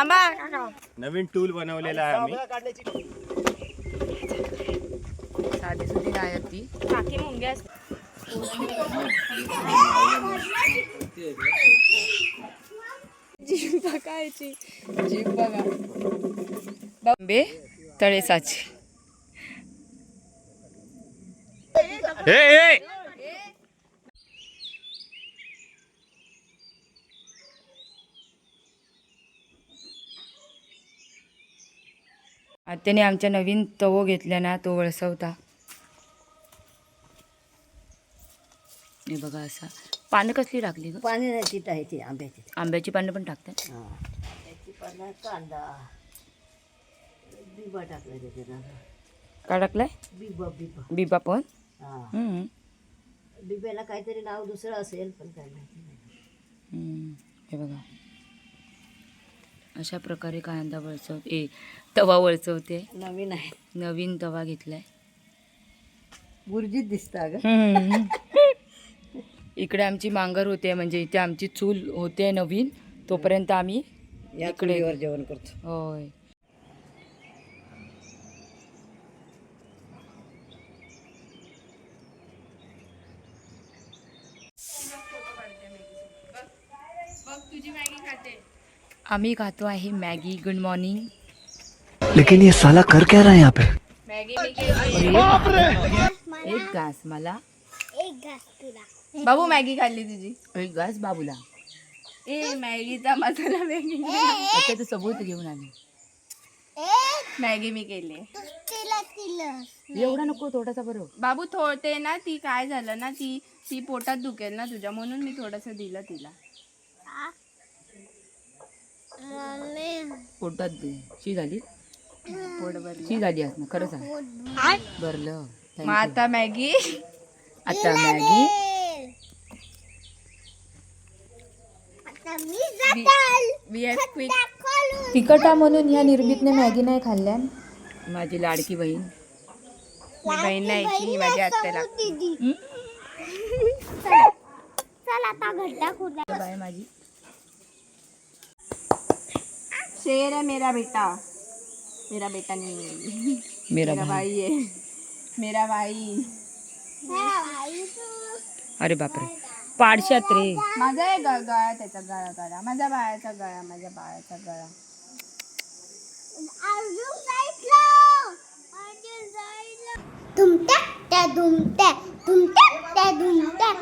थांबा काका. नवीन टूल बनवलेला आहे आम्ही. साधी सुधी नाही आहेत ती. काकी मुंग्या बघायची जीभ बघा बंबे तळेसाची आत्याने आमच्या नवीन तवो घेतल्या ना तो वळसवता. हे बघा असा. पानं कसली टाकली ग? पाणी नाही तिथं आहे ती आंब्याची. आंब्याची पानं पण टाकतात? हां. त्याची पानं कांदा. बिबा टाकला त्याच्यात काय टाकलाय? बिबा बिबा. बिबा पण? हां. हम्म. बिब्याला काहीतरी नाव दुसरं असेल पण काय माहिती नाही. हम्म. हे बघा. अशा प्रकारे कांदा वळचवते ए तवा वळचवते नवीन आहे. नवीन तवा घेतलाय. बुर्जीत दिसता ग इकडे आमची मांगर होते म्हणजे इथे आमची चूल होते नवीन. तोपर्यंत आम्ही या इकडे- जेवण करतो. होय. आम्ही खातो आहे मॅगी. गुड मॉर्निंग लेकिन ये साला कर क्या रहा है यहाँ पे? एक घास मला. बाबू मॅगी खाल्ली तुझी. एक घास बाबूला. ए मॅगीचा मसाला मॅगी. आता तू सबूत घेऊन आली. मॅगी मी केली. एवढा नको थोडासा बरं. बाबू थोडते ना ती काय झालं ना ती ती पोटात दुखेल ना तुझ्या म्हणून मी थोडस दिलं तिला. पोटात दे. शी झाली? शी झाली असं खरं सांग भरलं. मग. आता मॅगी. आता मॅगी. तिकटा म्हणून ह्या निर्मितने मॅगी नाही खाल्ल्या? माझी लाडकी बहीण. बहीण नाही ही? माझी आत्या लागते बाय माझी. शेर है मेरा बेटा मेरा बेटा नहीं मेरा मेरा भाई भाई है मेरा भाई अरे बापरे. पाडशात रे माझा आहे ग- गळा त्याचा गळा गळा माझ्या बाळाचा गळा माझ्या बाळाचा गळा त्या दुमट्या त्या दुमट्या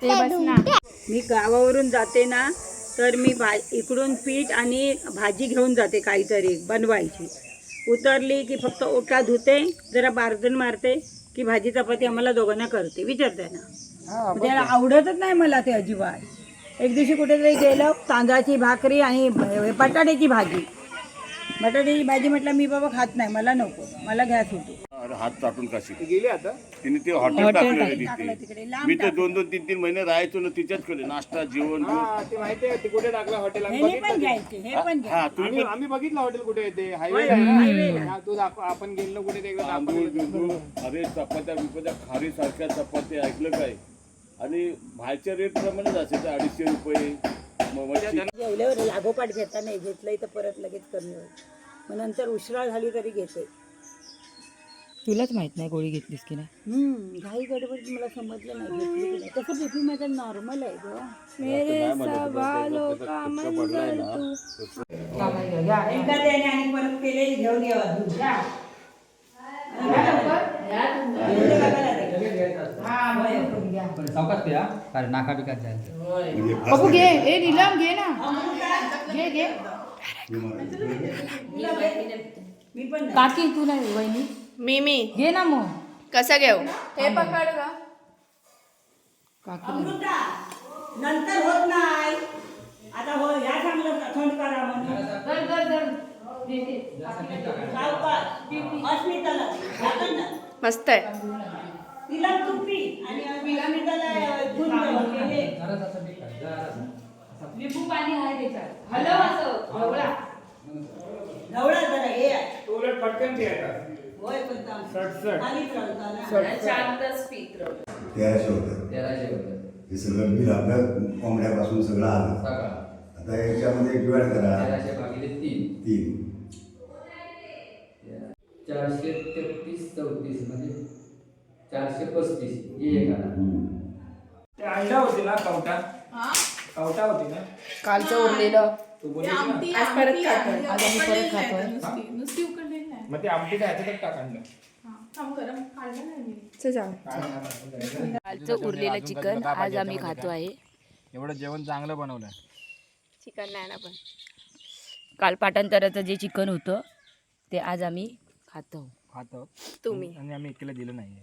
त्या दुमट्या मी गावावरून जाते ना तर मी भा इकडून पीठ आणि भाजी घेऊन जाते काहीतरी बनवायची. उतरली की फक्त ओटा धुते जरा बार्जन मारते की भाजी चपाती आम्हाला दोघांना करते विचारते ना. त्याला आवडतच नाही मला ते अजिबात. एक दिवशी कुठेतरी गेलं तांदळाची भाकरी आणि बटाट्याची भाजी. बटाट्याची भाजी म्हटलं मी बाबा खात नाही मला नको मला गॅस होतो. हात चाटून कशी गेले आता. तिने ते हॉटेल टाकलेलं टाकलं तिथे. मी तर दोन दोन तीन तीन महिने राहायचो ना तिच्याचकडे नाश्ता जेवण हे पण घ्यायचे हे पण घ्यायचे. हा तुम्ही आम्ही बघितलं हॉटेल कुठे येते होय, हायवेला. हा तू दाखव आपण गेलो कुठे ते एकदा तांदूळ बिंदूळ अरे चपात्या बिपात्या खारी सारख्या चपात्या ऐकलं काय? आणि बाहेरच्या रेट प्रमाणेच असायचं अडीचशे रुपये जेवल्यावर लागोपाठ घेता नाही घेतलंय तर परत लगेच कमी होईल. मग नंतर उशिरा झाली तरी घेते. तुलाच माहीत नाही गोळी घेतलीस की नाही. हम्म, घाई गडबड मला समजलं नाही घेतली की नाही. तसं बीपी माझं नॉर्मल आहे ग. एकदा त्याने आणि परत केले घेऊन यावा दूध. हा, बरं. सावकाश कारण नाका बिकात जायचं बाबू घे. ए नीलम घे ना. घे घे. मी पण नाही. काकी तू नाही वहिनी? मी मी घे ना मग. कसं घेऊ? हे पकड ग. काकी. अमृता, नंतर होत नाही. आता हो ह्या चांगलं थंड करा म्हणून सावकाश. अस्मिताला झाकण ना. मस्त आहे. तिला तुपी आणि अस्मिताला दूध केले. लिंबू पाणी आहे त्याच्यात. हलव असं. ढवळा. ढवळा जरा हे. आहे. उलट पटकन द्यायचा होय तेराशे होतं. हे सगळं बिल आपल्या कोंबड्यापासून सगळं आलं. आता याच्यामध्ये डिवाइड करा. तेराशे भागिले तीन. तीन. चारशे तेहतीस चौतीस म्हणजे चारशे पस्तीस. हे एक आला. ते अंडा होती ना कवटा? कवटा होती ना? कालचं उरलेलं. तू बोलली ना? आज परत खातोय. आज आम्ही परत खातोय. मग ते आमटी काय कालचं उरलेलं चिकन आज आम्ही खातो आहे? एवढं जेवण चांगलं बनवलं चिकन नाही ना पण. काल पाठांतराचं जे चिकन होतं ते आज आम्ही खातो खातो तुम्ही? आणि आम्ही एकीला दिलं नाही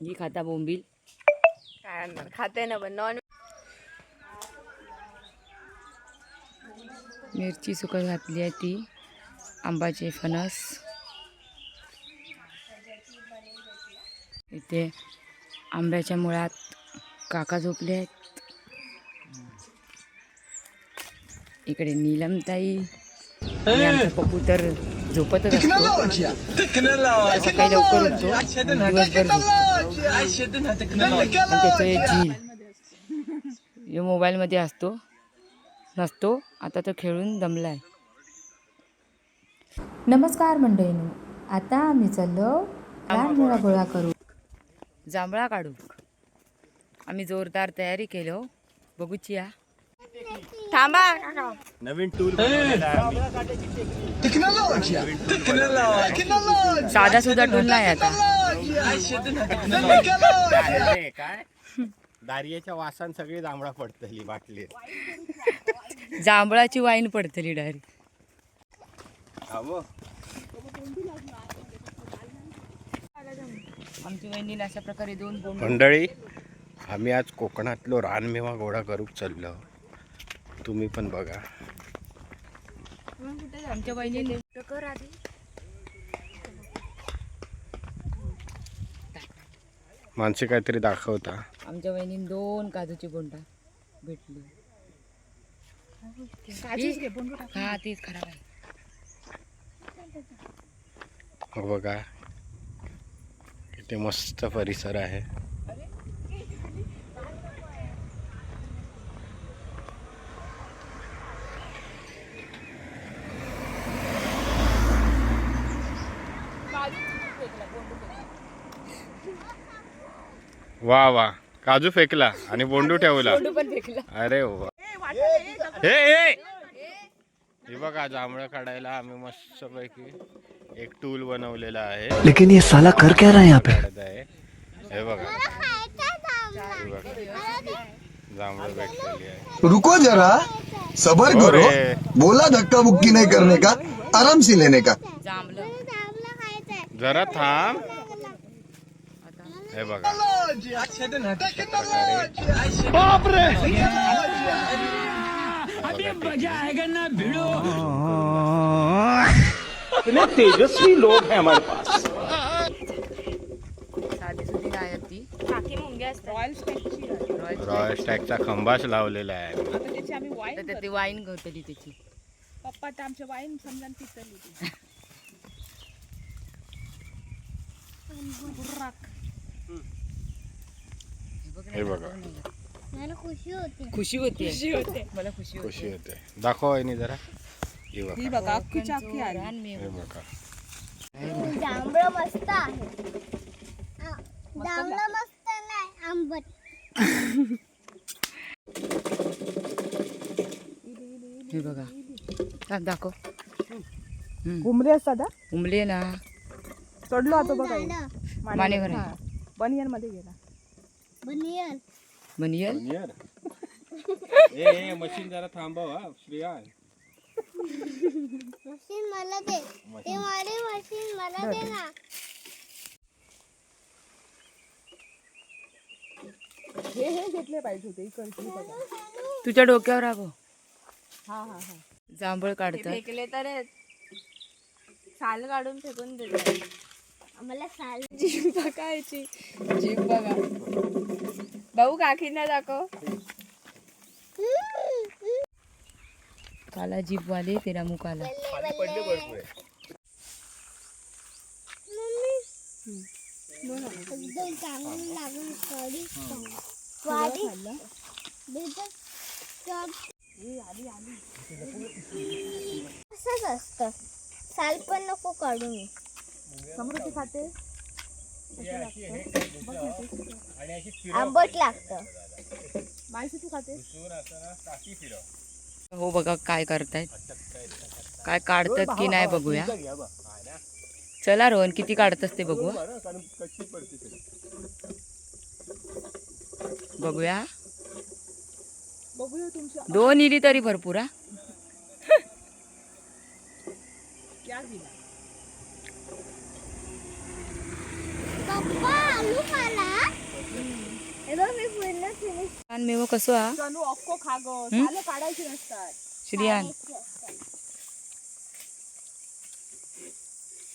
जी खाता बोंबील. काय आणणार खाते ना पण नॉन मिरची सुकत घातली आहे ती. आंबाचे फणस. इथे आंब्याच्या मुळात काका झोपले आहेत. इकडे नीलमताई आणि आमचा पप्पू तर झोपतच असतो. सकाळी लवकर उठतो. दिवसभर त्याचं झील हे मोबाईलमध्ये असतो. नसतो. आता तो खेळून दमलाय. नमस्कार मंडळीनो आता आम्ही चाललो रानमेळा गोळा करू. जांभळा काढू. आम्ही जोरदार तयारी केलो बघूची या थांबा. काका साधा सुद्धा टूल नाही आता. काय दारियाच्या वासान सगळी जांभळा पडतली बाटली जांभळाची वाईन पडतली डायरेक्ट. आमची वहिनीने अशा प्रकारे दोन बोंड मंडळी आम्ही आज कोकणातलो रानमेवा गोळा करूक चाललो. तुम्ही पण बघा. आमच्या वहिनीने माणसे काहीतरी दाखवता. आमच्या वहिनीने दोन काजूची बोंडा भेटली. हा तीच खराब आहे. हो बघा. इथे मस्त परिसर आहे. वा वा. काजू फेकला आणि बोंडू ठेवला. अरे वा. हे. हे बघा जांभळं काढायला आम्ही मस्त एक टूल बनवलेला आहे. लेकिन ये साला कर क्या रहा है यहाँ पे? काढत आहे हे बघा. हे बघा. जांभळं भेटलेली आहे. रुको जरा. सबर करो. अरे, बोला धक्का बुक्की नहीं करने का. आराम से लेने का. जांभलं जरा थांब. हे बघा. अशा तेजस्वी लोक आहे हमारे पास। साधी सुधी नाही आहेत ती रॉयल स्टॅगचा खंबाच लावलेला आहे तर त्यात ती वाईन गवतली त्याची हे बघा मला खुशी होते. खुशी होती. मला खुशी होती. खुशी होते. दाखव वहिनी जरा. हे बघा. हे बघा जांभळं मस्त आहे. आ, जांभळं मस्त नाही आंबट. हे बघा. दाखव. घुमरे असतात उमले ना. चढलो आता झालं. मानेवर आहे. बनियनमध्ये गेला. बनियन. बनियल ए मशीन जरा थांबव हा श्रेया. मशीन मला दे. ते माझी मशीन मला दे ना. हे हे घेतले पाहिजे होते इकडची. बघा. तुझ्या डोक्यावर राबो जांभळ काढतात. फेकले तर. साल काढून फेकून देते. आम्हाला साल जीभ बघायची जीभ बघा. भाऊ काकींना दाखव. काला जीप वाले तेरा मुकाला. असंच असतं. साल पण नको काढू मी. आंबट लागतं. हो बघा काय करतायत. काय काढतात की नाही बघूया. चला रोहन किती काढतस ते बघू बघूया. दोन इली तरी भरपूर हा पप्पा आलू मला हे बघ मी पूर्ण फिनिश छान मेव कसो हा? अक्को? सालं काढायची नसतात. श्रियान.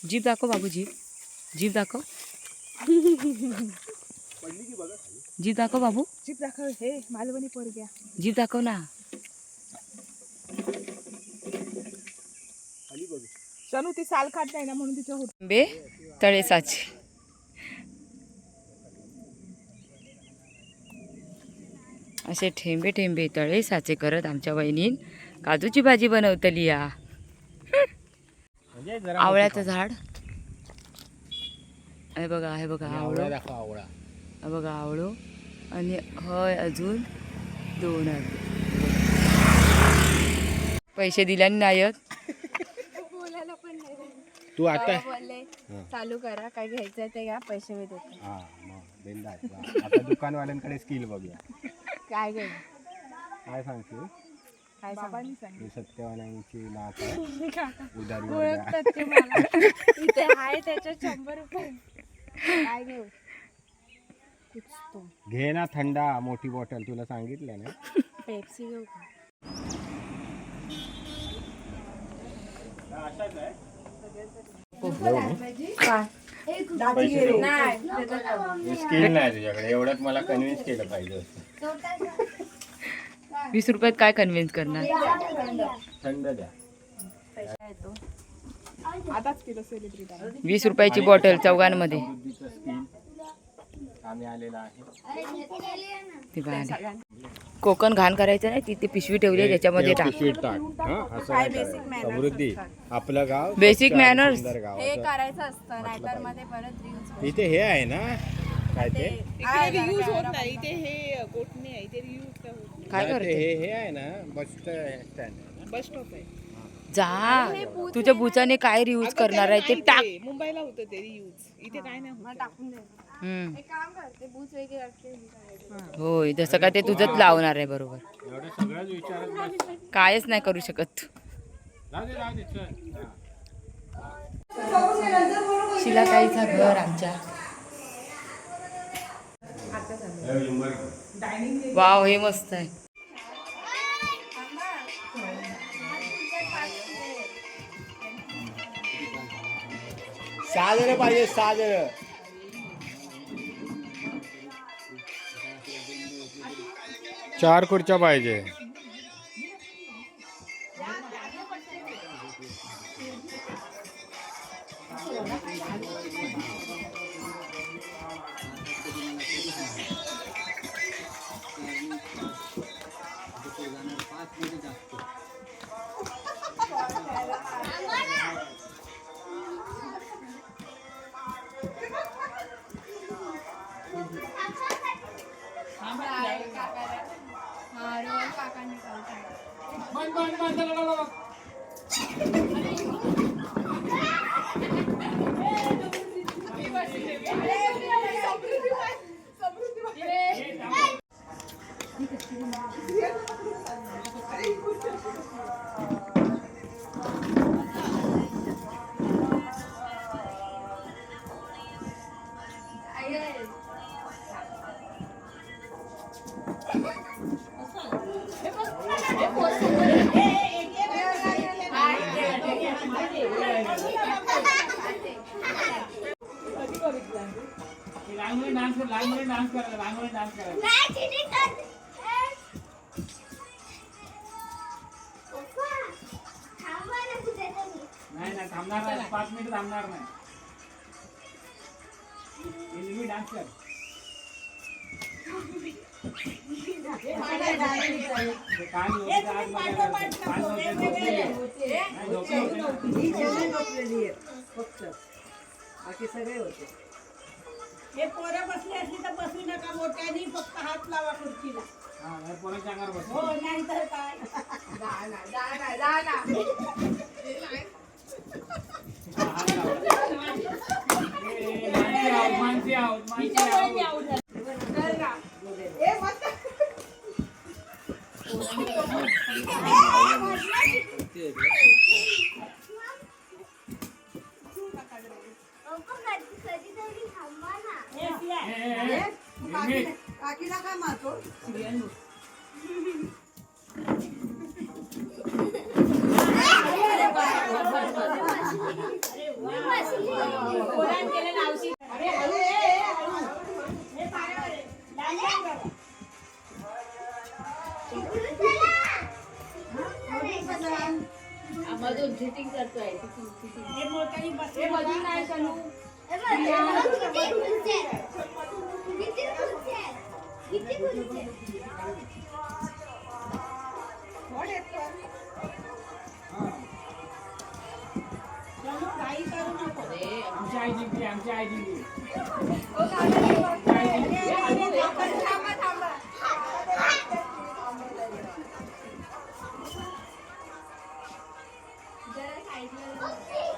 जीप दाखव बाबू जीप जीप दाखव. जीप दाखव बाबू. चिप दाखव हे मालवणी पोरग्या जीप दाखव ना. शनू ती साल खात नाही ना म्हणून तिच्या होत बे तळेसाचे असे ठेंबे ठेंबे तळे साचे करत आमच्या वहिनीन काजूची भाजी बनवतली या. म्हणजे जरा आवळ्याचं झाड. हे बघा हे बघा आवळं. आवळा दाखव आवळा हे बघा आवळो. आणि हय अजून दोन. पैसे दिल्याने नाही आहेत. बोलायला पण नाही तू आता बोलले चालू करा काय घ्यायचं ते घ्या पैसे मी देते. हा दुकानवाल्यांकडे स्किल बघूया. काय घे काय सांगशील? काय बाबांनी सांग मी सत्यवानांची आहे उदारी ओळखतात ते मला? इथे आहे त्याच्या शंभर रुपये. काय घेऊ कुछ तो घे ना थंडा मोठी बॉटल तुला सांगितलं ना. पेप्सी घेऊ का? स्किल नाही तुझ्याकडे. एवढ्यात मला कन्व्हिन्स केलं पाहिजे होतं. वीस रुपयात काय कन्व्हिन्स करणार? थंड द्या. आताच केलं सेलिब्रिटी वीस रुपयाची बॉटल चौघांमध्ये. कोकण घाण करायचं नाही तिथे पिशवी ठेवली आहे, त्याच्यामध्ये हं. समृद्धी आपलं गाव. सुंदर गाव. हे. करायचं असतं नाहीतरमध्ये परत इथे हे आहे ना काय ते? रियूज होत नाही. इथे हे गोठणे आहे रियूज होत काय ते करते? हे हे आहे ना बस स्टँड बस स्टॉप आहे. जा. तुझ्या बुचाने काय रियूज करणार आहे ते टाक. मुंबईला होतं ते रियूज इथे काय नाही टाकून दे. हम्म. एक काम करते बूच वेगळे असते होय जसं काय ते तुझंच लावणार आहे बरोबर. एवढं सगळंच विचारत बस. कायच नाही करू शकत तू. जाऊ दे जाऊ दे चल. हा. शिलाताईचं घर आमच्या वाव हे मस्त आहे जण पाहिजे सहा जण चार खुर्च्या पाहिजे। लहान डान्स कर लहान मुले डान्स करायला लहान मुले डान्स करायला नाही cheating कर. पप्पा, थांबा ना कुठेतरी. नाही नाही थांबणार नाही. पाच मिनिट थांबणार नाही. डान्स कर. हे पोरं बसली असली तर बसू नका मोठ्यानी फक्त हात लावा खुर्चीला. हो नाही तर काय मानसी आहोत मानसी आहोत कधीतरी काकीला काय मारतो किती खुर्च्या आहेत? किती खुर्च्या आहेत? किती खुर्च्या आहेत? आमची आई जिंकली आमची आई जिंकली जरा साईडला